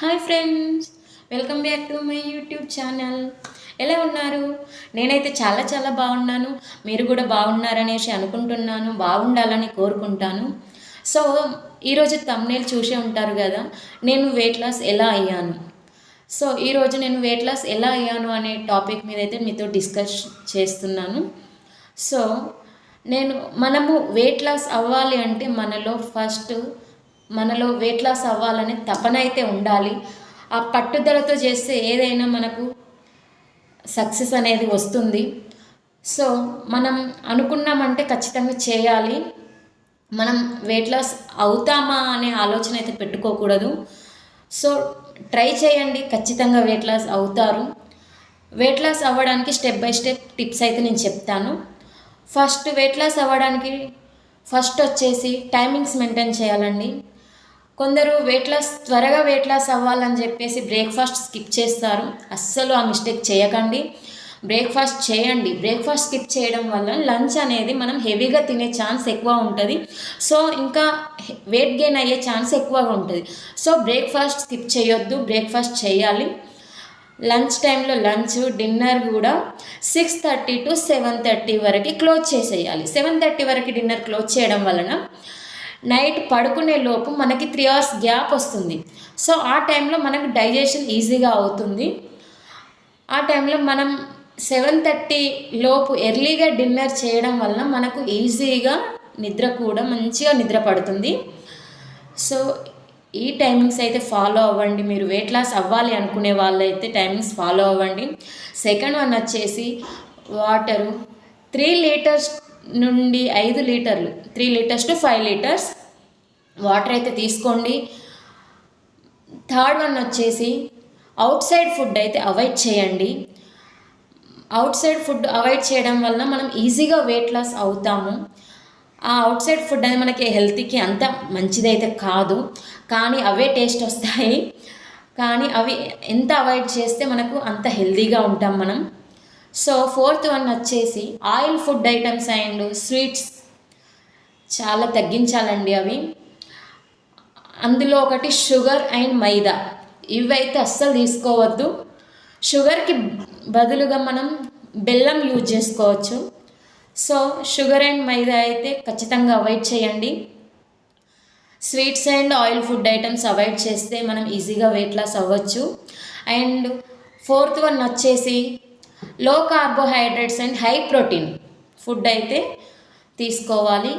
Hi friends welcome back to my YouTube channel. ఎలా ఉన్నారు? నేనైతే చాలా చాలా బాగున్నాను. మీరు కూడా బాగున్నారనేసి అనుకుంటున్నాను బాగుండాలని కోరుకుంటాను. సో ఈరోజు తమ్నేల్ చూసే ఉంటారు కదా నేను వెయిట్ లాస్ ఎలా అయ్యాను? సో ఈరోజు నేను వెయిట్ లాస్ ఎలా అయ్యాను అనే టాపిక్ మీద అయితే మీతో డిస్కస్ చేస్తున్నాను. సో నేను మనము వెయిట్ లాస్ అవ్వాలి అంటే మనలో ఫస్ట్ మనలో వెయిట్ లాస్ అవ్వాలనే తపన అయితే ఉండాలి. ఆ పట్టుదలతో చేస్తే ఏదైనా మనకు సక్సెస్ అనేది వస్తుంది. సో మనం అనుకున్నామంటే ఖచ్చితంగా చేయాలి. మనం వెయిట్ లాస్ అవుతామా అనే ఆలోచన అయితే పెట్టుకోకూడదు. సో ట్రై చేయండి. ఖచ్చితంగా వెయిట్ లాస్ అవుతారు. వెయిట్ లాస్ అవ్వడానికి స్టెప్ బై స్టెప్ టిప్స్ అయితే నేను చెప్తాను. ఫస్ట్ వెయిట్ లాస్ అవ్వడానికి ఫస్ట్ వచ్చేసి టైమింగ్స్ మెయింటైన్ చేయాలండి. కొందరు వెయిట్ లాస్ త్వరగా వెయిట్ లాస్ అవ్వాలని చెప్పేసి బ్రేక్ఫాస్ట్ స్కిప్ చేస్తారు. అస్సలు ఆ మిస్టేక్ చేయకండి. బ్రేక్ఫాస్ట్ చేయండి. బ్రేక్ఫాస్ట్ స్కిప్ చేయడం వల్ల లంచ్ అనేది మనం హెవీగా తినే ఛాన్స్ ఎక్కువ ఉంటుంది. సో ఇంకా వెయిట్ గెయిన్ అయ్యే ఛాన్స్ ఎక్కువగా ఉంటుంది. సో బ్రేక్ఫాస్ట్ స్కిప్ చేయొద్దు. బ్రేక్ఫాస్ట్ చేయాలి. లంచ్ టైంలో లంచ్ డిన్నర్ కూడా six thirty to seven thirty వరకు క్లోజ్ చేసేయాలి. సెవెన్ థర్టీ వరకు డిన్నర్ క్లోజ్ చేయడం వలన నైట్ పడుకునే లోపు మనకి త్రీ అవర్స్ గ్యాప్ వస్తుంది. సో ఆ టైంలో మనకు డైజెషన్ ఈజీగా అవుతుంది. ఆ టైంలో మనం సెవెన్ థర్టీ లోపు ఎర్లీగా డిన్నర్ చేయడం వలన మనకు ఈజీగా నిద్ర కూడా మంచిగా నిద్ర పడుతుంది. సో ఈ టైమింగ్స్ అయితే ఫాలో అవ్వండి. మీరు వెయిట్ లాస్ అవ్వాలి అనుకునే వాళ్ళైతే టైమింగ్స్ ఫాలో అవ్వండి. సెకండ్ వన్ వచ్చేసి వాటరు త్రీ లీటర్స్ నుండి ఐదు లీటర్లు three litres to five litres water అయితే తీసుకోండి. థర్డ్ వన్ వచ్చేసి అవుట్ సైడ్ ఫుడ్ అయితే అవాయిడ్ చేయండి. అవుట్ సైడ్ ఫుడ్ అవాయిడ్ చేయడం వలన మనం ఈజీగా వెయిట్ లాస్ అవుతాము. ఆ అవుట్ సైడ్ ఫుడ్ అనేది మనకి హెల్త్కి అంత మంచిదైతే కాదు. కానీ అవే టేస్ట్ వస్తాయి. కానీ అవి ఎంత అవాయిడ్ చేస్తే మనకు అంత హెల్తీగా ఉంటాం మనం. సో ఫోర్త్ వన్ వచ్చేసి oil food items and sweets చాలా తగ్గించాలండి అవి. అందులో ఒకటి షుగర్ అండ్ మైదా. ఇవైతే అస్సలు తీసుకోవద్దు. షుగర్కి బదులుగా మనం బెల్లం యూజ్ చేసుకోవచ్చు. సో షుగర్ అండ్ మైదా అయితే ఖచ్చితంగా అవాయిడ్ చేయండి. Sweets and oil food items avoid చేస్తే మనం ఈజీగా వెయిట్ లాస్ అవ్వచ్చు. అండ్ ఫోర్త్ వన్ వచ్చేసి low carbohydrates and high protein food అయితే తీసుకోవాలి.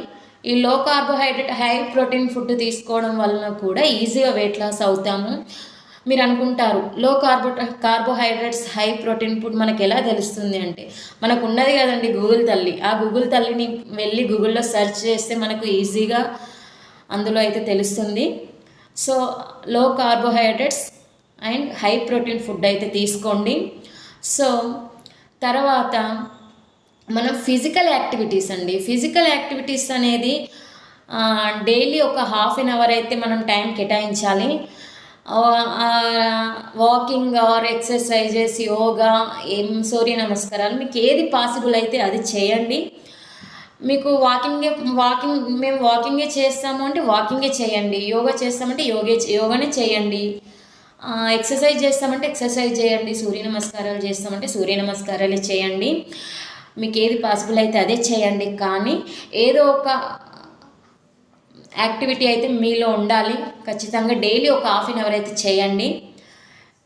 ఈ లో కార్బోహైడ్రేట్ హై ప్రోటీన్ ఫుడ్ తీసుకోవడం వలన కూడా ఈజీగా వెయిట్ లాస్ అవుతాము. మీరు అనుకుంటారు low carbo carbohydrates high protein food మనకు ఎలా తెలుస్తుంది అంటే మనకు ఉన్నది కదండి గూగుల్ తల్లి. ఆ గూగుల్ తల్లిని వెళ్ళి గూగుల్లో సెర్చ్ చేస్తే మనకు ఈజీగా అందులో అయితే తెలుస్తుంది. So low carbohydrates and high protein food అయితే తీసుకోండి. సో తర్వాత మనం ఫిజికల్ యాక్టివిటీస్ అండి. ఫిజికల్ యాక్టివిటీస్ అనేది డైలీ ఒక హాఫ్ అన్ అవర్ అయితే మనం టైం కేటాయించాలి. వాకింగ్ ఆర్ ఎక్సర్సైజెస్ యోగా ఏం సూర్య నమస్కారాలు మీకు ఏది పాసిబుల్ అయితే అది చేయండి. మీకు వాకింగే వాకింగ్ మేము వాకింగే చేస్తాము అంటే వాకింగే చేయండి. యోగా చేస్తామంటే యోగే యోగానే చేయండి. ఎక్సర్సైజ్ చేస్తామంటే ఎక్సర్సైజ్ చేయండి సూర్య నమస్కారాలు చేస్తామంటే సూర్య నమస్కారాలు చేయండి. మీకు ఏది పాసిబుల్ అయితే అదే చేయండి. కానీ ఏదో ఒక యాక్టివిటీ అయితే మీలో ఉండాలి. ఖచ్చితంగా డైలీ ఒక హాఫ్ అన్ అవర్ అయితే చేయండి.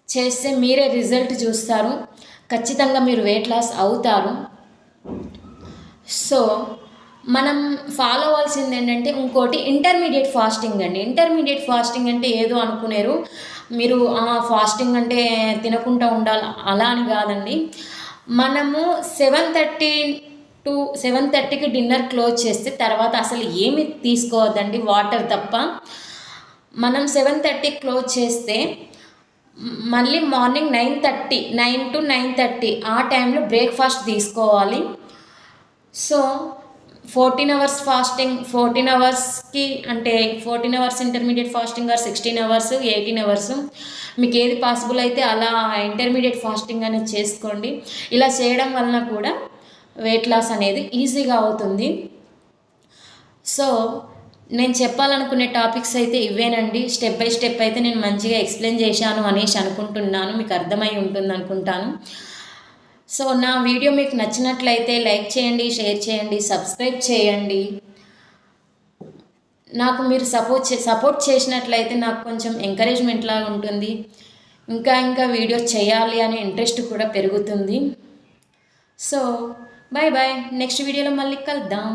చేస్తే మీరే రిజల్ట్ చూస్తారు. ఖచ్చితంగా మీరు వెయిట్ లాస్ అవుతారు. సో మనం ఫాలో అవ్వాల్సింది ఏంటంటే ఇంకోటి ఇంటర్మీడియట్ ఫాస్టింగ్ అండి. ఇంటర్మీడియట్ ఫాస్టింగ్ అంటే ఏదో అనుకునేరు. మీరు ఫాస్టింగ్ అంటే తినకుండా ఉండాలి? అలా అని కాదండి. మనము సెవెన్ థర్టీ టు సెవెన్ థర్టీకి డిన్నర్ క్లోజ్ చేస్తే తర్వాత అసలు ఏమి తీసుకోవద్దండి? వాటర్ తప్ప. మనం సెవెన్ థర్టీ క్లోజ్ చేస్తే మళ్ళీ morning nine thirty nine to nine thirty ఆ టైంలో బ్రేక్ఫాస్ట్ తీసుకోవాలి. So fourteen hours fasting fourteen అవర్స్కి అంటే fourteen hours intermediate fasting or sixteen hours eighteen hours. మీకు ఏది పాసిబుల్ అయితే అలా ఇంటర్మీడియట్ ఫాస్టింగ్ అనేది చేసుకోండి. ఇలా చేయడం వలన కూడా వెయిట్ లాస్ అనేది ఈజీగా అవుతుంది. సో నేను చెప్పాలనుకునే టాపిక్స్ అయితే ఇవేనండి. స్టెప్ బై స్టెప్ అయితే నేను మంచిగా ఎక్స్ప్లెయిన్ చేశాను అనేసి అనుకుంటున్నాను. మీకు అర్థమై ఉంటుంది అనుకుంటాను సో నా వీడియో మీకు నచ్చినట్లయితే లైక్ చేయండి షేర్ చేయండి సబ్స్క్రైబ్ చేయండి. నాకు మీరు సపోర్ట్ చే సపోర్ట్ చేసినట్లయితే నాకు కొంచెం ఎంకరేజ్మెంట్ లాగా ఉంటుంది. ఇంకా ఇంకా వీడియోస్ చేయాలి అనే ఇంట్రెస్ట్ కూడా పెరుగుతుంది. సో బాయ్ బాయ్ నెక్స్ట్ వీడియోలో మళ్ళీ కలుద్దాం.